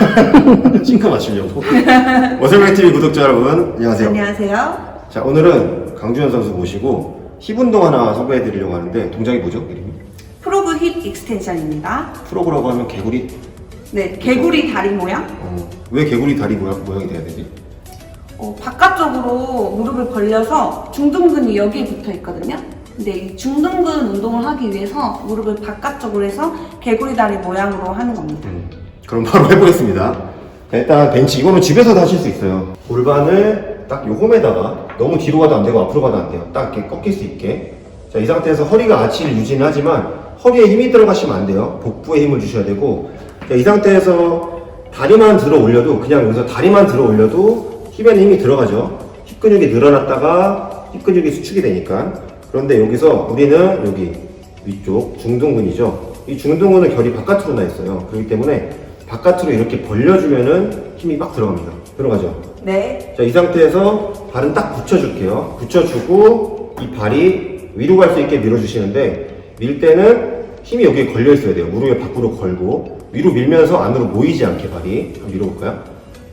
싱크 맞추려고. 어설뱅TV 구독자 여러분, 안녕하세요. 안녕하세요. 자, 오늘은 강주현 선수 모시고 힙 운동 하나 선보여 드리려고 하는데, 동작이 뭐죠? 이름이? 프로브 힙 익스텐션입니다. 프로그라고 하면 개구리? 네, 개구리 다리 모양. 어, 왜 개구리 다리 모양, 모양이 돼야 되지? 어, 바깥쪽으로 무릎을 벌려서 중둔근이 여기에 붙어 있거든요. 근데 이 중둔근 운동을 하기 위해서 무릎을 바깥쪽으로 해서 개구리 다리 모양으로 하는 겁니다. 음, 그럼 바로 해보겠습니다. 자, 일단 벤치, 이거는 집에서도 하실 수 있어요. 골반을 딱 요 홈에다가 너무 뒤로 가도 안 되고 앞으로 가도 안 돼요. 딱 이렇게 꺾일 수 있게. 자, 이 상태에서 허리가 아치를 유지는 하지만 허리에 힘이 들어가시면 안 돼요. 복부에 힘을 주셔야 되고. 자, 이 상태에서 다리만 들어 올려도, 그냥 여기서 다리만 들어 올려도 힙에는 힘이 들어가죠. 힙 근육이 늘어났다가 힙 근육이 수축이 되니까. 그런데 여기서 우리는 여기 위쪽 중둔근이죠. 이 중둔근은 결이 바깥으로 나 있어요. 그렇기 때문에 바깥으로 이렇게 벌려주면은 힘이 막 들어갑니다. 들어가죠. 네. 자, 이 상태에서 발은 딱 붙여줄게요. 붙여주고 이 발이 위로 갈 수 있게 밀어주시는데 밀 때는 힘이 여기에 걸려 있어야 돼요. 무릎에 밖으로 걸고 위로 밀면서 안으로 모이지 않게 발이 한번 밀어볼까요?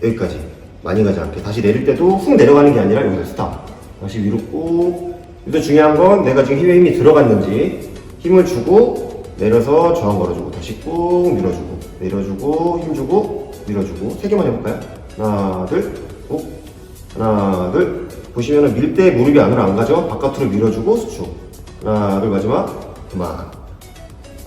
여기까지 많이 가지 않게 다시 내릴 때도 훅 내려가는 게 아니라 여기서 스탑 다시 위로 꾹 여기서 중요한 건 내가 지금 힘에 힘이 들어갔는지 힘을 주고 내려서 저항 걸어주고 다시 꾹 밀어주고 내려주고 힘주고 밀어주고 세 개만 해볼까요? 하나 둘꾹 하나 둘 보시면은 밀 때 무릎이 안으로 안 가죠? 바깥으로 밀어주고 수축 하나 둘 마지막 그만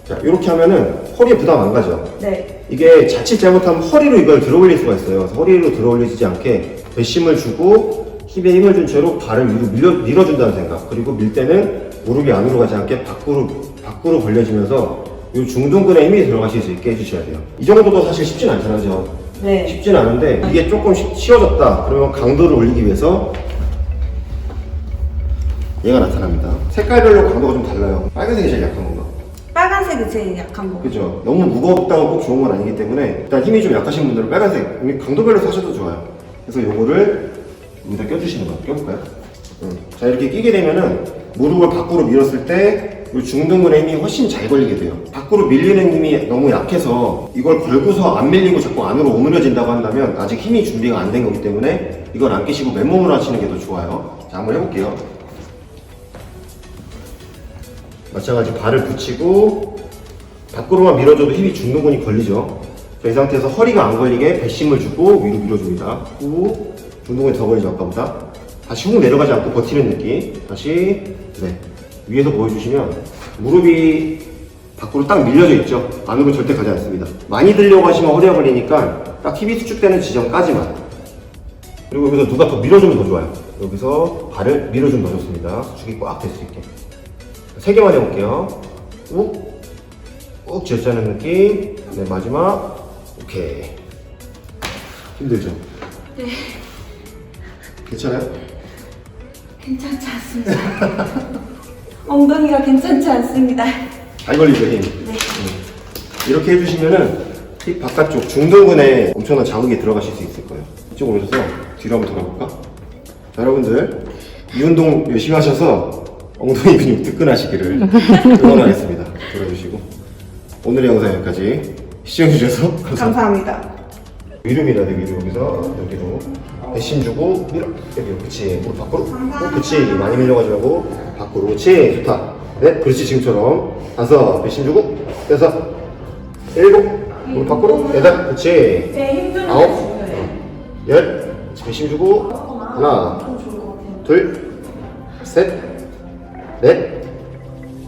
자 이렇게 하면은 허리에 부담 안 가죠? 네. 이게 자칫 잘못하면 허리로 이걸 들어 올릴 수가 있어요. 그래서 허리로 들어 올리지 않게 배심을 주고 힙에 힘을 준 채로 발을 위로 밀어, 밀어준다는 생각. 그리고 밀 때는 무릎이 안으로 가지 않게 밖으로, 밖으로 벌려지면서 이 중둔근에 힘이 들어가실 수 있게 해주셔야 돼요. 이 정도도 사실 쉽진 않잖아요. 네. 쉽진 않은데 이게 조금 쉬, 쉬워졌다. 그러면 강도를 올리기 위해서 얘가 나타납니다. 색깔별로 강도가 좀 달라요. 빨간색이 제일 약한 건가? 빨간색이 제일 약한 거. 그죠. 너무 무겁다고 꼭 좋은 건 아니기 때문에 일단 힘이 좀 약하신 분들은 빨간색 이게 강도별로 사셔도 좋아요. 그래서 요거를 여기다 껴주시는 거예요. 껴볼까요? 응. 자 이렇게 끼게 되면은 무릎을 밖으로 밀었을 때 이 중둔근의 힘이 훨씬 잘 걸리게 돼요. 밖으로 밀리는 힘이 너무 약해서 이걸 걸고서 안 밀리고 자꾸 안으로 오므려진다고 한다면 아직 힘이 준비가 안 된 거기 때문에 이걸 안 끼시고 맨몸으로 하시는 게 더 좋아요. 자 한번 해볼게요. 마찬가지 발을 붙이고 밖으로만 밀어줘도 힘이 중둔근이 걸리죠. 자, 이 상태에서 허리가 안 걸리게 배심을 주고 위로 밀어줍니다. 후 중둔근이 더 걸리죠 아까보다. 다시 훅 내려가지 않고 버티는 느낌. 다시 네 위에서 보여주시면 무릎이 밖으로 딱 밀려져 있죠. 안으로 절대 가지 않습니다. 많이 들려고 하시면 허리가 걸리니까 딱 힙이 수축되는 지점까지만. 그리고 여기서 누가 더 밀어주면 더 좋아요. 여기서 발을 밀어주면 더 좋습니다. 수축이 꽉 될 수 있게. 세 개만 해볼게요. 꾹, 꾹 쥐어짜는 느낌. 네, 마지막. 오케이. 힘들죠? 네. 괜찮아요? 괜찮지 않습니다. 엉덩이가 괜찮지 않습니다. 잘 걸리죠, 힘. 네. 음. 이렇게 해주시면은 힙 바깥쪽 중둔근에 엄청난 자극이 들어가실 수 있을 거예요. 이쪽으로 오셔서 뒤로 한번 돌아볼까? 자, 여러분들, 이 운동 열심히 하셔서 엉덩이 근육 뜨끈하시기를 응원하겠습니다. 돌아주시고. 오늘의 영상 여기까지 시청해주셔서 감사합니다. 감사합니다. 위로 여기서 여기로 배심 주고 여기로 그치. 무릎 밖으로. 어, 그치. 많이 밀려가지 말고 밖으로. 그치. 좋다. 네 그렇지. 지금처럼. 다섯 배심 주고 여섯 일곱. 무릎 밖으로. 여덟. 그치. 아홉. 열. 그치, 배심 주고 하나 둘셋넷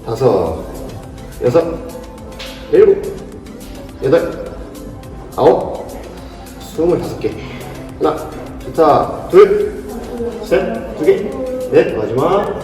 다섯 여섯 일곱 여덟 아홉 스물다섯 개 하나 좋다 둘셋두 개넷 마지막